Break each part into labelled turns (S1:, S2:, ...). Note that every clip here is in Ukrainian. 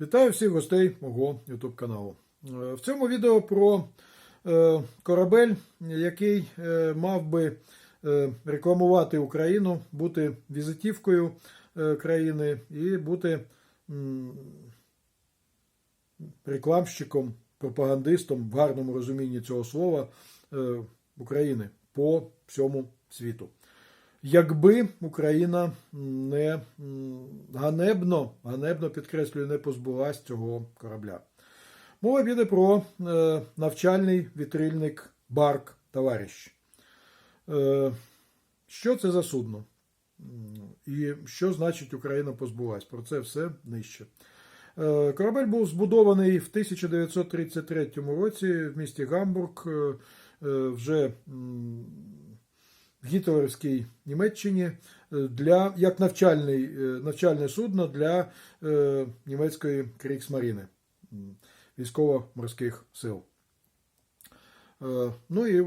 S1: Вітаю всіх гостей мого YouTube каналу. Е, В цьому відео про е, корабель, який е, мав би рекламувати Україну, бути візитівкою країни і бути рекламщиком, пропагандистом в гарному розумінні цього слова України по всьому світу. Якби Україна не ганебно, ганебно підкреслюю, не позбулась цього корабля. Мова піде про е, навчальний вітрильник Барк Товариш. Е, що це за судно? І що значить Україна позбулась? Про це все нижче. Е, Корабель був збудований в 1933 році в місті Гамбург. Вже в гітлерівській Німеччині е, для як навчальний, е, навчальне судно для е, німецької Кріксмаріни військово-морських сил. Е, Ну і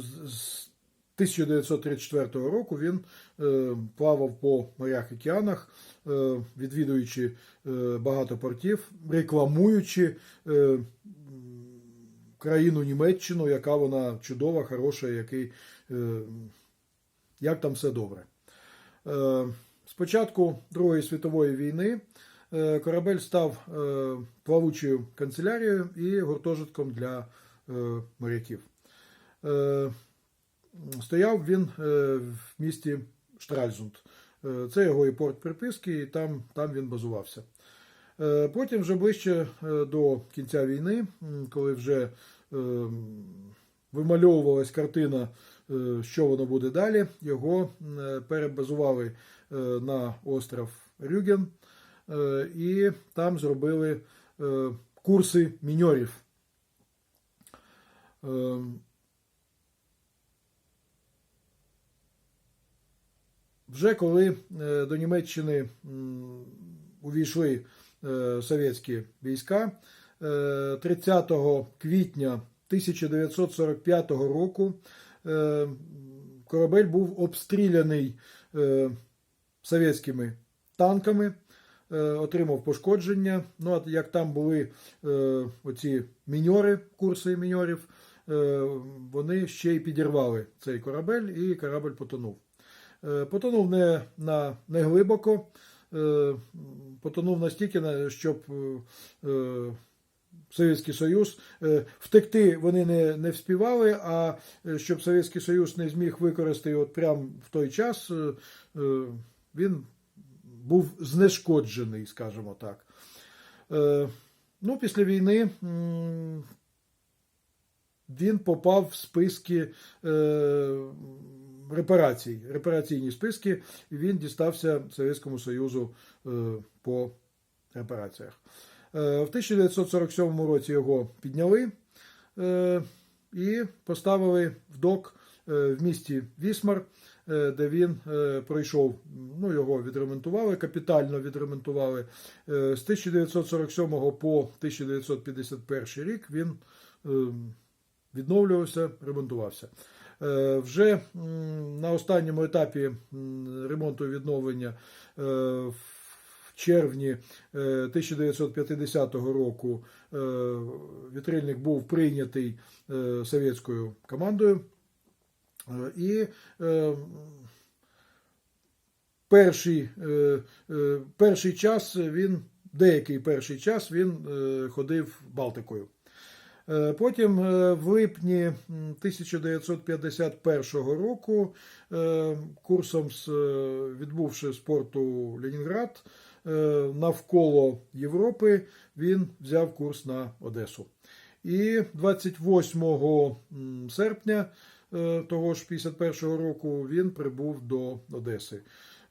S1: з- з 1934 року він е, плавав по морях океанах, е, відвідуючи е, багато портів, рекламуючи е, країну Німеччину, яка вона чудова, хороша, який, е, як там все добре. Е, З початку Другої світової війни е, корабель став е, плавучою канцелярією і гуртожитком для е, моряків. Е, Стояв він е, в місті Штральзунд. Е, Це його і порт приписки, і там, там він базувався. Е, Потім, вже ближче е, до кінця війни, коли вже е, вимальовувалась картина, е, що воно буде далі, його е, перебазували е, на остров Рюген е, і там зробили е, курси міньорів. Е, Вже коли е, до Німеччини увійшли е, совєтські війська, е, 30 квітня 1945 року е, корабель був обстріляний е, совєтськими танками, е, отримав пошкодження. Ну, а як там були е, оці міньори, курси міньорів, е, вони ще й підірвали цей корабель, і корабель потонув. Е, Потонув не, на, не глибоко, е, потонув настільки, щоб е, е, Совєтський Союз е, втекти вони не, не вспівали, а е, щоб Совєтський Союз не зміг використати от прямо в той час, е, він був знешкоджений, скажімо так. Ну, після війни він попав в списки репарацій, репараційні списки, і він дістався Совєтському Союзу по репараціях. Е, в 1947 році його підняли е, і поставили в док е, в місті Вісмар, де він пройшов, ну його відремонтували, капітально відремонтували. З 1947 по 1951 рік він е, відновлювався, ремонтувався. Вже на останньому етапі ремонту і відновлення в червні е, 1950 року е, вітрильник був прийнятий е, совєтською командою. Е, І е, перший, е, е, перший час він, деякий перший час він е, ходив Балтикою. Е, Потім е, в липні 1951 року е, курсом е, відбувши з порту Ленінград е, навколо Європи, він взяв курс на Одесу. І 28 серпня е, того ж 51-го року він прибув до Одеси.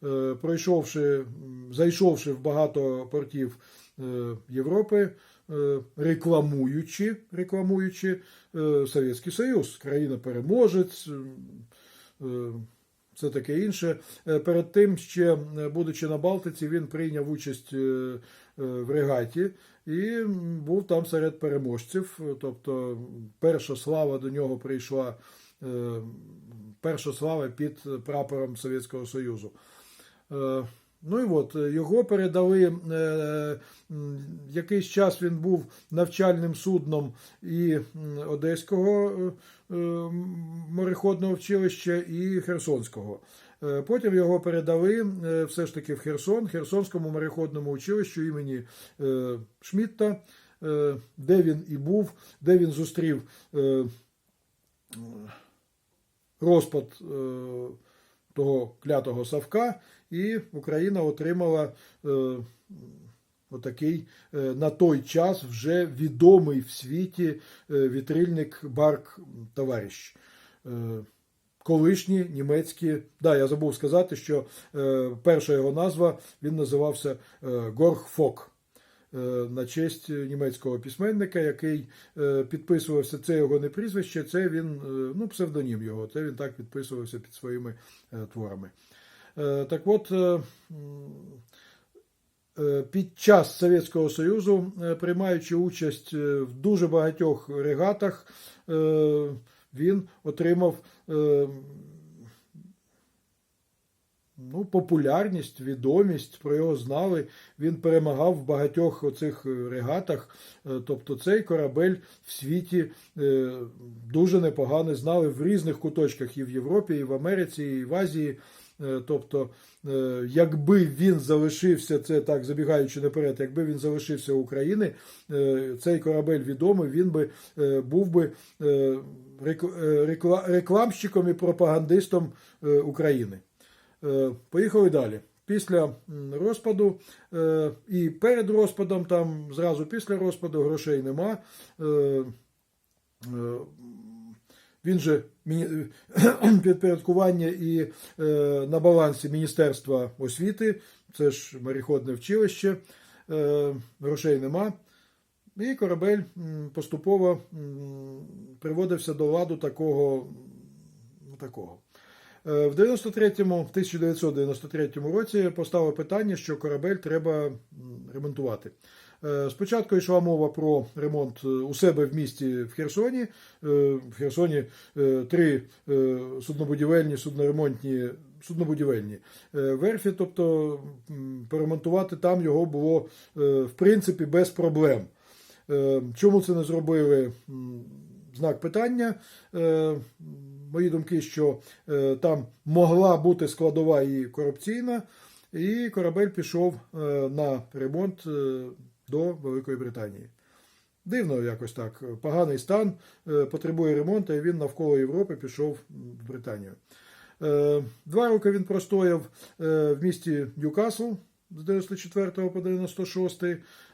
S1: Е, Пройшовши, зайшовши в багато портів е, Європи, е, рекламуючи, рекламуючи е, Совєтський Союз, країна-переможець, е, це таке інше. Е, Перед тим, ще е, будучи на Балтиці, він прийняв участь е, в регаті і був там серед переможців. Тобто перша слава до нього прийшла, перша слава під прапором Совєтського Союзу. Е, Ну і от його передали. е, Якийсь час він був навчальним судном і Одеського е, е, мореходного училища, і Херсонського. Е, Потім його передали е, все ж таки в Херсон, Херсонському мореходному училищу імені е, Шмітта, е, де він і був, де він зустрів е, розпад е, того клятого Савка, і Україна отримала е, отакий е, на той час вже відомий в світі е, вітрильник Барк Товариш. Е, Колишні німецькі, да, я забув сказати, що е, перша його назва він називався Горхфок е, на честь німецького письменника, який е, підписувався. Це його не прізвище, це він, е, ну, псевдонім його. Це він так підписувався під своїми е, творами. Е, так от. е, Е, Під час Совєтського Союзу, приймаючи участь в дуже багатьох регатах, він отримав ну, популярність, відомість, про його знали. Він перемагав в багатьох оцих регатах. Тобто цей корабель в світі дуже непогано знали в різних куточках і в Європі, і в Америці, і в Азії. Е, Тобто, е, якби він залишився, це так забігаючи наперед, якби він залишився України, е, цей корабель відомий, він би був би рек- рекла- рекламщиком і пропагандистом України. Поїхали далі. Після розпаду і перед розпадом, там зразу після розпаду грошей нема. Він же підпорядкування і е, на балансі Міністерства освіти, це ж мореходне училище, е, грошей нема. І корабель поступово приводився до ладу такого. ну, такого. Е, В 93-му, в 1993 році постало питання, що корабель треба ремонтувати. Е, Спочатку йшла мова про ремонт е, у себе в місті в Херсоні. Е, В Херсоні три суднобудівельні, судноремонтні, суднобудівельні верфі, тобто м, поремонтувати там його було в принципі без проблем. Чому це не зробили? Знак питання. Мої думки, що там могла бути складова і корупційна, і корабель пішов на ремонт до Великої Британії. Дивно якось так. Поганий стан, е, потребує ремонту, і він навколо Європи пішов в Британію. Е, Два роки він простояв е, в місті Ньюкасл з 94 по 96.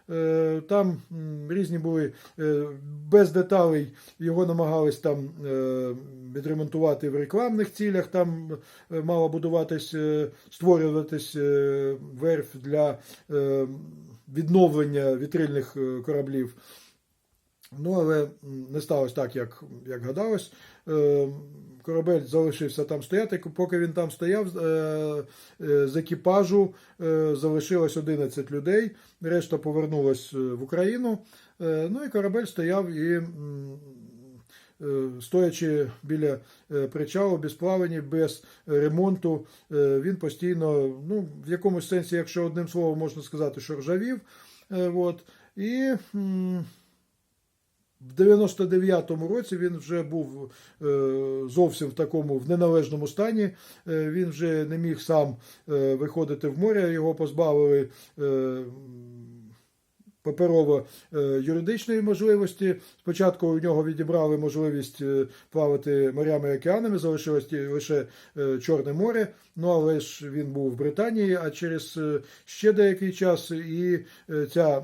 S1: Е, Там різні були е, без деталей. Його намагались там е, відремонтувати в рекламних цілях. Там мала будуватись, створюватись верф для відновлення вітрильних кораблів. Ну, але не сталося так, як, як гадалось. Е, Корабель залишився там стояти. Поки він там стояв, е, е, з екіпажу е, залишилось 11 людей. Решта повернулась е, в Україну. Е, Ну і корабель стояв і. е, Стоячи біля е, причалу, без плавання, без ремонту, е, він постійно, ну, в якомусь сенсі, якщо одним словом можна сказати, що ржавів. Е, От. І в 99-му році він вже був е, зовсім в такому в неналежному стані. Е, він вже не міг сам е, виходити в море, його позбавили. Е, Паперово е, можливості. Спочатку у нього відібрали можливість е, плавати морями і океанами, залишилось лише е, Чорне море. Ну але ж він був в Британії, а через ще деякий час і ця,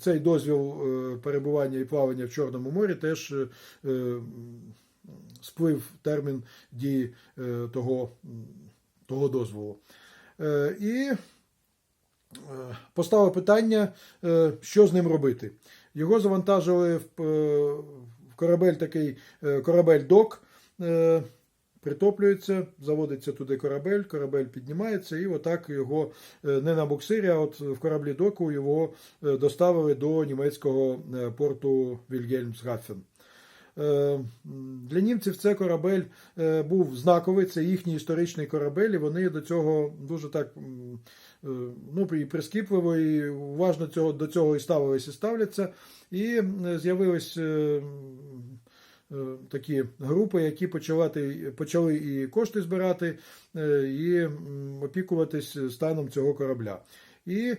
S1: цей дозвіл перебування і плавання в Чорному морі теж сплив термін дії того, того дозволу. І поставив питання, е, що з ним робити. Його завантажили в, е, корабель такий е, корабель док. е, Притоплюється, заводиться туди корабель, корабель піднімається, і отак його е, не на буксирі, а от в кораблі доку його е, доставили до німецького е, порту Вільгельмсгафен. Е, Для німців це корабель е, був знаковий, це їхній історичний корабель, і вони до цього дуже так е, ну, і прискіпливо і уважно цього, до цього і ставились, і ставляться. І з'явились такі групи, які почали, почали і кошти збирати, і опікуватись станом цього корабля. І е,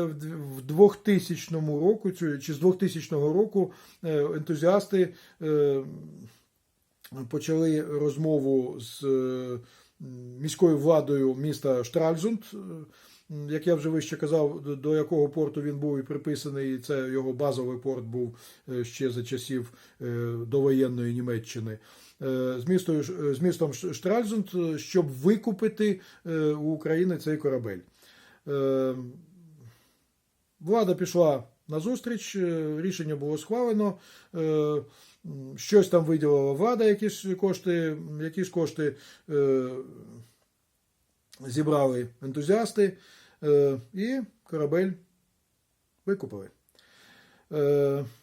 S1: в д- в 2000 року, чи з 2000 року е, ентузіасти е, почали розмову з міською владою міста Штральзунд, як я вже вище казав, до- якого порту він був і приписаний, і це його базовий порт був ще за часів довоєнної Німеччини. З, містою, з містом Штральзунд, щоб викупити у України цей корабель. Е, Влада пішла на зустріч, е, рішення було схвалено. е, Щось там виділила влада, якісь кошти, якісь кошти е, зібрали ентузіасти, і корабель викупили.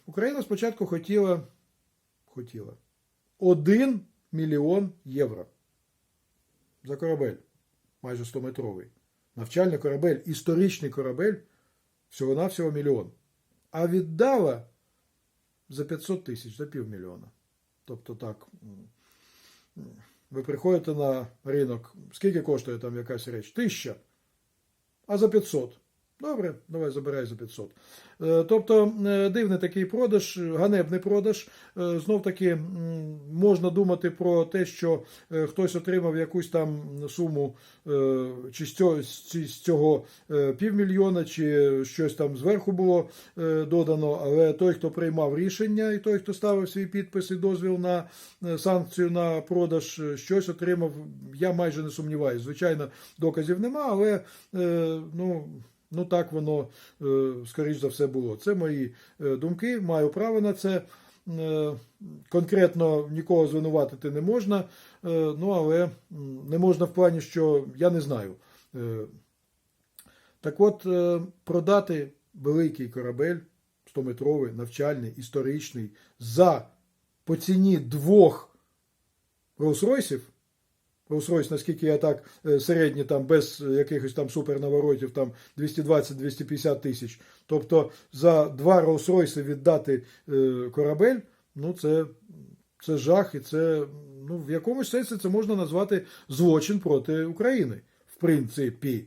S1: Україна спочатку хотіла, хотіла 1 мільйон євро за корабель, майже 100-метровий. Навчальний корабель, історичний корабель, всього-навсього мільйон. А віддала за 500 тисяч, за півмільйона. Тобто так. Ви приходите на ринок, скільки коштує там якась реч? Тисяча. А за 500. Добре, давай забирай за 500. Е, Тобто е, дивний такий продаж, ганебний продаж. Е, Знов таки можна думати про те, що е, хтось отримав якусь там суму е, чи з цього, е, півмільйона, чи щось там зверху було е, додано. Але той, хто приймав рішення, і той, хто ставив свій підпис і дозвіл на е, санкцію на продаж, е, щось отримав. Я майже не сумніваюся. Звичайно, доказів нема, але е, ну. Ну так воно, е, скоріш за все, було. Це мої е, думки, маю право на це. Е, Конкретно нікого звинуватити не можна, ну але не можна в плані, що я не знаю. Так от, продати великий корабель 100-метровий, навчальний, історичний, за по ціні двох Rolls-Royce'ів, Rolls-Royce, наскільки я так е, середні, там без якихось там супернаворотів, там 220-250 тисяч. Тобто за два Rolls-Royce віддати е, корабель, ну це, це жах, і це ну, в якомусь сенсі це можна назвати злочин проти України, в принципі.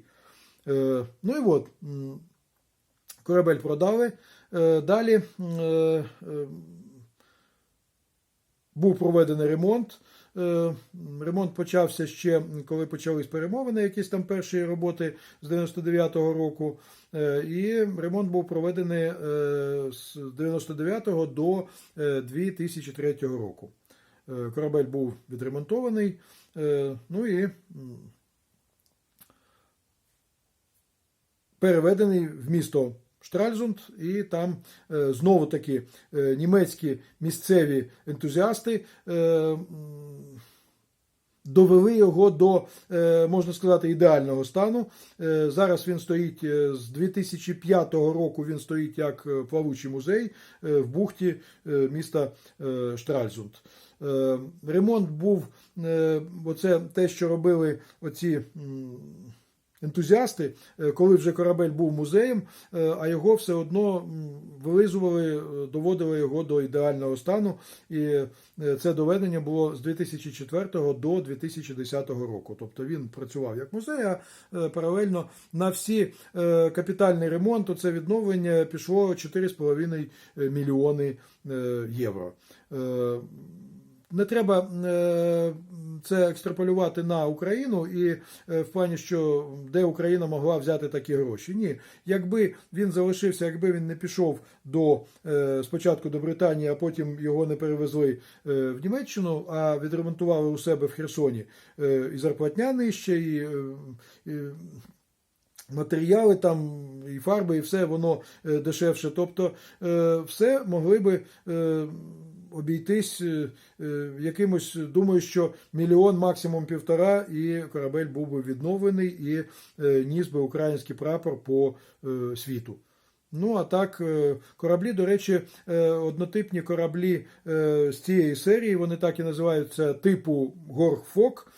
S1: Е, ну і от, корабель продали. Далі був проведений ремонт. Е, Ремонт почався ще, коли почались перемовини, якісь там перші роботи з 99-го року. Е, І ремонт був проведений е, з 99-го до е, 2003 року. Корабель був відремонтований. Ну і переведений в місто Штральзунд, і там е, знову таки е, німецькі місцеві ентузіасти е, довели його до, можна сказати, ідеального стану. Зараз він стоїть з 2005 року. Він стоїть як плавучий музей в бухті міста Штральзунд. Ремонт був оце те, що робили оці. Ентузіасти, е, коли вже корабель був музеєм, е, а його все одно вилизували, е, доводили його до ідеального стану. І це доведення було з 2004 до 2010 року. Тобто він працював як музей, а паралельно на всі капітальний ремонт, оце відновлення пішло 4,5 мільйони євро. Не треба е, це екстраполювати на Україну і е, в плані, що де Україна могла взяти такі гроші. Ні, якби він залишився, якби він не пішов до е, спочатку до Британії, а потім його не перевезли в Німеччину, а відремонтували у себе в Херсоні і зарплатня нижче, і, матеріали там, і фарби, і все воно дешевше. Тобто, все могли би. Обійтись е, е, якимось, думаю, що мільйон, максимум півтора, і корабель був би відновлений і е, ніс би український прапор по світу. Ну а так, кораблі, до речі, однотипні кораблі з цієї серії, вони так і називаються типу Горфок.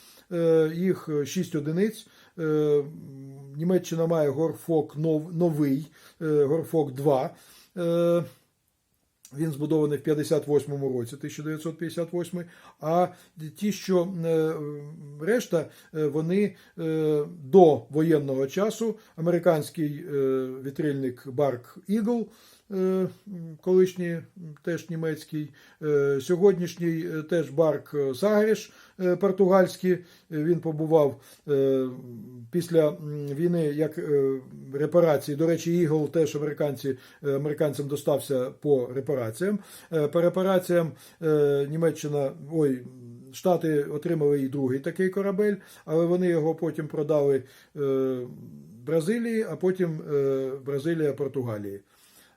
S1: Їх 6 одиниць. Німеччина має Горфок новий, Горфок 2. Він збудований в 58-му році, 1958, а ті, що е, решта, е, вони е, до воєнного часу американський вітрильник Барк е, колишній теж німецький, сьогоднішній теж Барк Сагріш португальський. Він побував після війни як репарації. До речі, Ігл теж американці, е, американцям достався по репараціям. Е, По репараціям е, Німеччина, ой, Штати отримали і другий такий корабель, але вони його потім продали Бразилії, а потім Бразилія Португалії.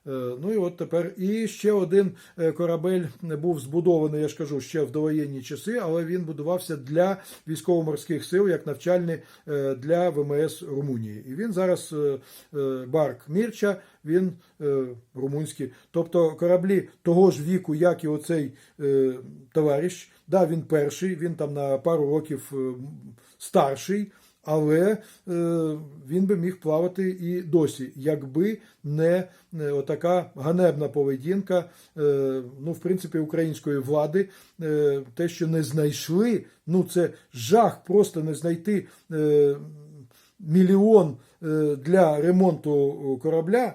S1: Е, Ну і от тепер і ще один е, корабель був збудований, я ж кажу, ще в довоєнні часи, але він будувався для військово-морських сил як навчальний е, для ВМС Румунії. І він зараз Барк Мірча, він румунський. Тобто кораблі того ж віку, як і оцей товариш. Да, він перший, він там на пару років старший. Але е, він би міг плавати і досі, якби не е, отака ганебна поведінка, е, ну, в принципі, української влади, те, що не знайшли, ну це жах просто не знайти мільйон для ремонту корабля,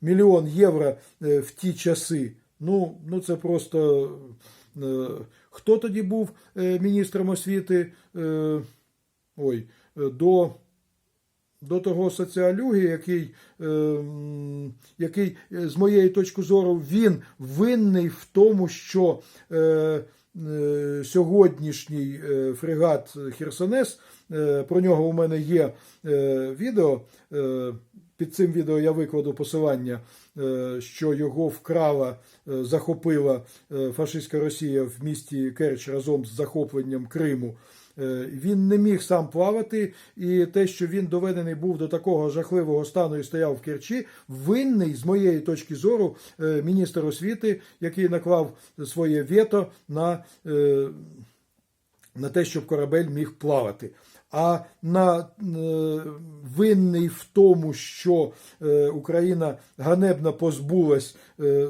S1: мільйон євро в ті часи. Ну, ну це просто. Хто тоді був міністром освіти? Ой, е, до, до того соціалюги, який, е, який, е, з моєї точки зору, він винний в тому, що е, е, сьогоднішній е, фрегат Херсонес, е, про нього у мене є е, відео. Е, під цим відео я викладу посилання, що його вкрала, захопила фашистська Росія в місті Керч разом з захопленням Криму. Е, Він не міг сам плавати, і те, що він доведений був до такого жахливого стану і стояв в Керчі, винний, з моєї точки зору, е, міністр освіти, який наклав своє вето на, е, на те, щоб корабель міг плавати. А на винний в тому, що Україна ганебно позбулась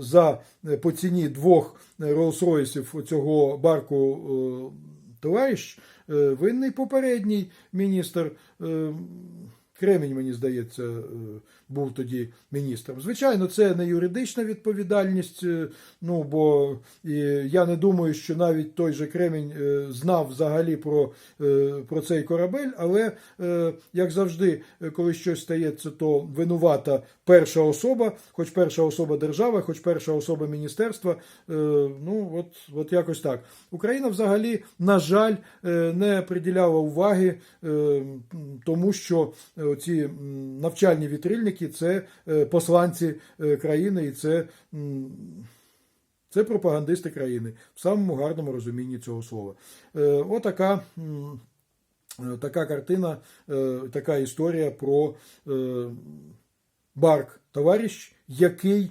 S1: за по ціні двох Роллс-Ройсів цього барку товариш, винний попередній міністр. Кремінь, мені здається, е, був тоді міністром. Звичайно, це не юридична відповідальність. е, Ну бо і я не думаю, що навіть той же Кремінь е, знав взагалі про, про цей корабель. Але як завжди, коли щось стається, то винувата перша особа, хоч перша особа держави, хоч перша особа міністерства. Ну от, от якось так. Україна взагалі, на жаль, не приділяла уваги тому, що ці навчальні вітрильники це е, посланці е, країни, і це, це пропагандисти країни в самому гарному розумінні цього слова. Е, Отака. Така картина, така історія про Барк товариш, який.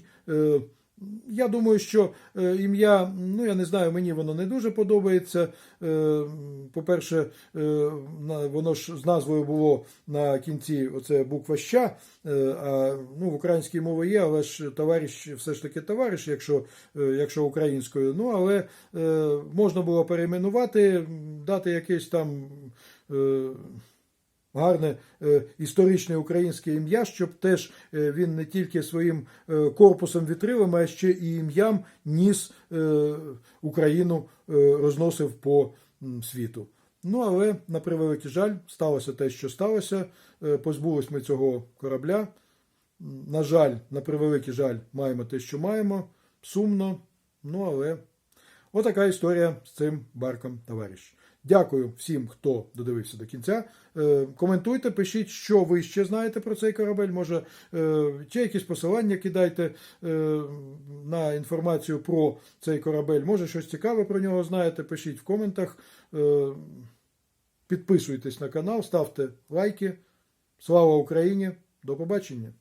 S1: Я думаю, що е, ім'я, ну я не знаю, мені воно не дуже подобається. Е, По-перше, е, воно ж з назвою було на кінці оце буква ща. А ну, в українській мові є, але ж товариш все ж таки товариш, якщо, якщо українською. Ну, але можна було перейменувати, дати якесь там. Гарне е, історичне українське ім'я, щоб теж е, він не тільки своїм е, корпусом вітрилом, а ще і ім'ям ніс Україну, розносив по світу. Ну, але на превеликий жаль, сталося те, що сталося. Позбулись ми цього корабля. На жаль, на превеликий жаль, маємо те, що маємо. Сумно, ну але отака історія з цим барком, товариш. Дякую всім, хто додивився до кінця. Е, Коментуйте, пишіть, що ви ще знаєте про цей корабель. Може, е, чи якісь посилання кидайте е, на інформацію про цей корабель. Може, щось цікаве про нього знаєте. Пишіть в коментах. Підписуйтесь на канал, ставте лайки. Слава Україні! До побачення!